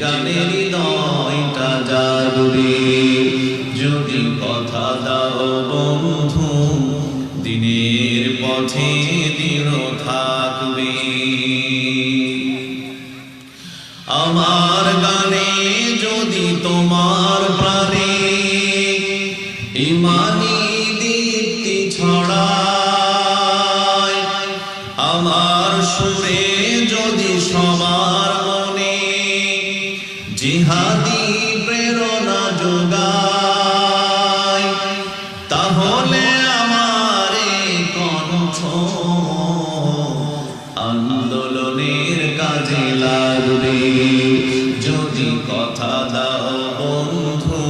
গানের হৃদয়টা জাগবে যদি কথা দাও বন্ধু, দিনের পথে দৃঢ় থাকবে। আমার গানে যদি তোমার প্রাণে ইমানি দীপ্তি ছড়ায়, আমার সুরে যদি সবার জিহাদি প্রেরণা যোগায়, তাহলে আমার কণ্ঠ আন্দোলনের কাজে লাগবে। যদি কথা দাও বন্ধু,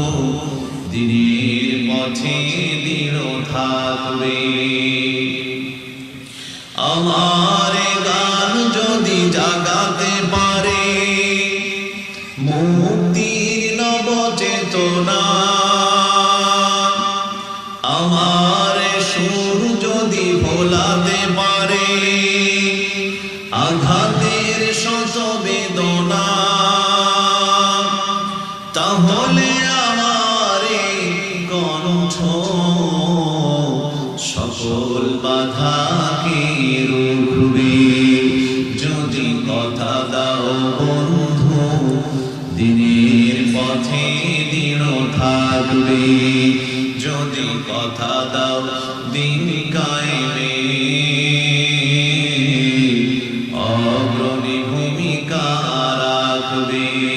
দিনের পথে দৃঢ় থাকবে। আমার মুক্তির নব চেতনা আমার সুর যদি ভোলাতে পারে আঘাতের শত বেদনা তাহলে আমার কণ্ঠ সকল বাধাকে রুখবে। পথে দৃঢ় থাকবে। যদি কথা দাও দিন কায়েমে। অগ্রণী ভূমিকা রাখবে।